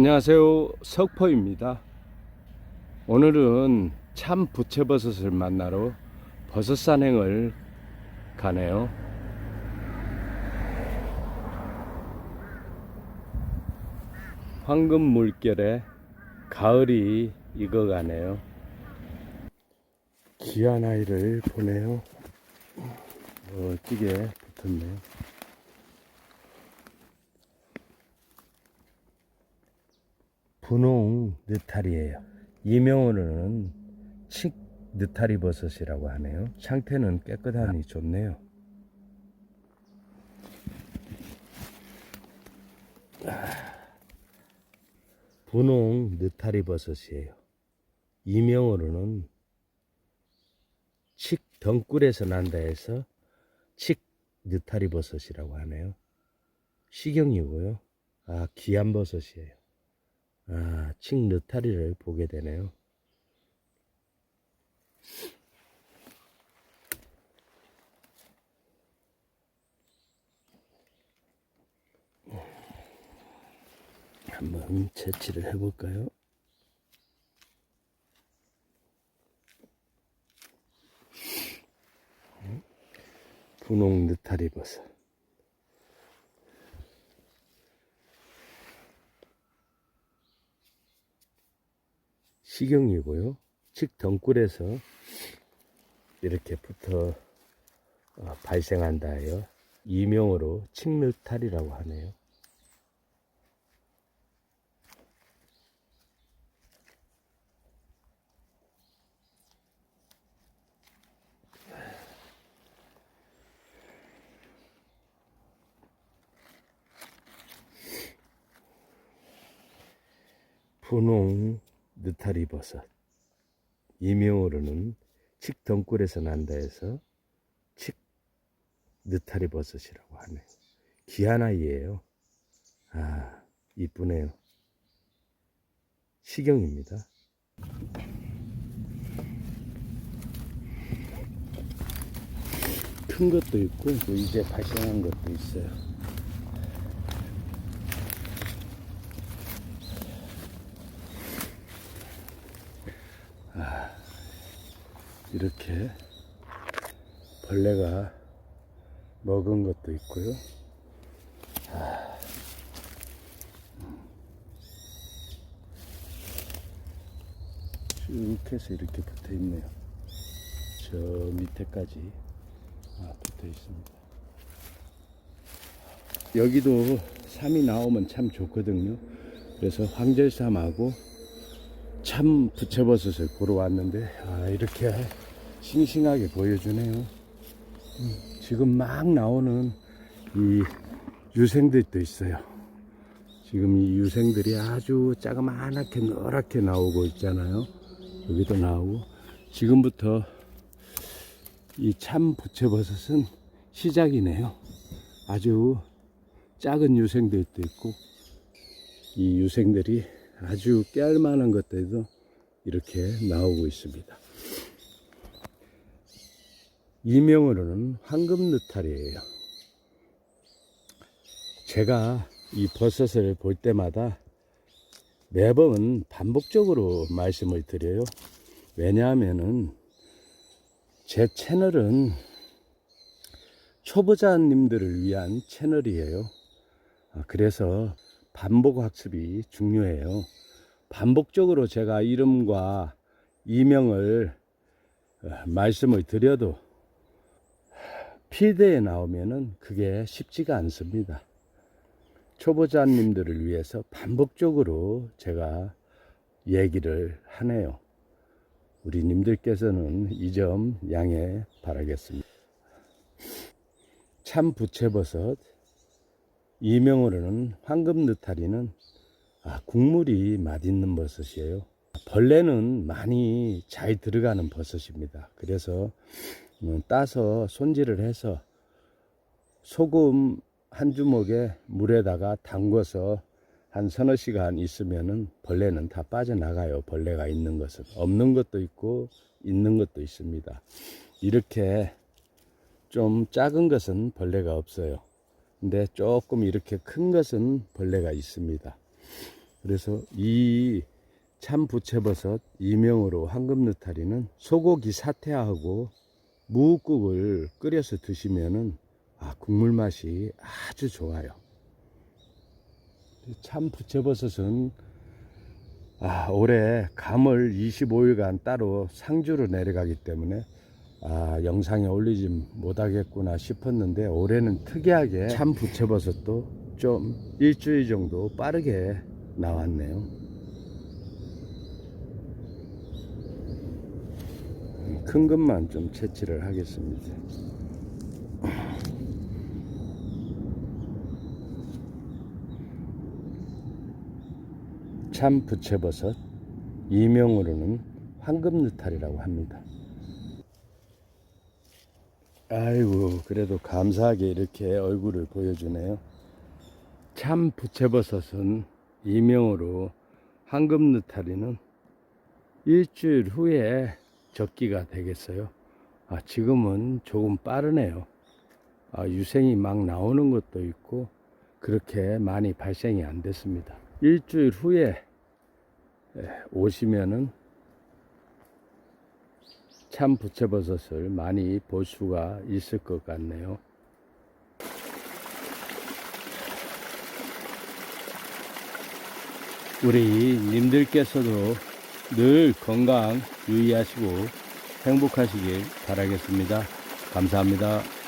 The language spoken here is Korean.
안녕하세요. 석포입니다. 오늘은 참 부채버섯을 만나러 버섯 산행을 가네요. 황금 물결에 가을이 익어가네요. 귀한 아이를 보네요. 멋지게 붙었네요. 분홍 느타리예요. 이명으로는 칡 느타리 버섯이라고 하네요. 상태는 깨끗하니 좋네요. 분홍 느타리 버섯이에요. 이명으로는 칡 덩굴에서 난다 해서 칡 느타리 버섯이라고 하네요. 식용이고요. 아, 귀한 버섯이에요. 아, 칡 느타리를 보게 되네요. 한번 채취를 해볼까요? 분홍 느타리 버섯. 식용이고요. 칡 덩굴에서 이렇게 붙어 어, 발생한다 하여 이명으로 칡느탈이라고 하네요. 분홍 느타리 버섯 이명으로는 칡 덩굴에서 난다 해서 칡 느타리 버섯이라고 하네. 귀한 아이예요. 아 이쁘네요. 식용입니다. 큰 것도 있고 또 이제 발생한 것도 있어요 이렇게 벌레가 먹은 것도 있고요. 아. 쭉 해서 이렇게 붙어 있네요. 저 밑에까지 아, 붙어 있습니다. 여기도 삼이 나오면 참 좋거든요. 그래서 황절삼하고 참 부채버섯을 보러 왔는데 아, 이렇게 싱싱하게 보여주네요. 음, 지금 막 나오는 이 유생들도 있어요. 지금 이 유생들이 아주 자그마하게 노랗게 나오고 있잖아요. 여기도 나오고 지금부터 이 참 부채버섯은 시작이네요. 아주 작은 유생들도 있고 이 유생들이 아주 깨알만한 것들도 이렇게 나오고 있습니다. 이명으로는 황금 느타리예요. 제가 이 버섯을 볼 때마다 매번 반복적으로 말씀을 드려요. 왜냐하면은 제 채널은 초보자님들을 위한 채널이에요. 아, 그래서 반복 학습이 중요해요. 반복적으로 제가 이름과 이명을 어, 말씀을 드려도 피드에 나오면은 그게 쉽지가 않습니다. 초보자님들을 위해서 반복적으로 제가 얘기를 하네요. 우리 님들께서는 이 점 양해 바라겠습니다. 참 부채버섯, 이명으로는 황금 느타리는 아, 국물이 맛있는 버섯이에요. 벌레는 많이 잘 들어가는 버섯입니다. 그래서 음, 따서 손질을 해서 소금 한 주먹에 물에다가 담궈서 한 서너 시간 있으면은 벌레는 다 빠져나가요. 벌레가 있는 것은. 없는 것도 있고 있는 것도 있습니다. 이렇게 좀 작은 것은 벌레가 없어요. 근데 조금 이렇게 큰 것은 벌레가 있습니다. 그래서 이 참부채버섯 이명으로 황금느타리는 소고기 사태하고 무국을 끓여서 드시면은 아, 국물 맛이 아주 좋아요. 참 부채버섯은 아, 올해 감을 25일간 따로 상주로 내려가기 때문에 아, 영상에 올리지 못하겠구나 싶었는데 올해는 특이하게 참 부채버섯 도 좀 일주일 정도 빠르게 나왔네요. 음, 큰 것만 좀 채취를 하겠습니다. 참 부채버섯 이명으로는 황금느타리라고 합니다. 아이고 그래도 감사하게 이렇게 얼굴을 보여주네요. 참 부채버섯은 이명으로 황금느타리는 일주일 후에 적기가 되겠어요. 아, 지금은 조금 빠르네요. 아, 유생이 막 나오는 것도 있고 그렇게 많이 발생이 안 됐습니다. 일주일 후에 예, 오시면은 참 부채버섯을 많이 볼 수가 있을 것 같네요. 우리 님들께서도 늘 건강 유의하시고 행복하시길 바라겠습니다. 감사합니다.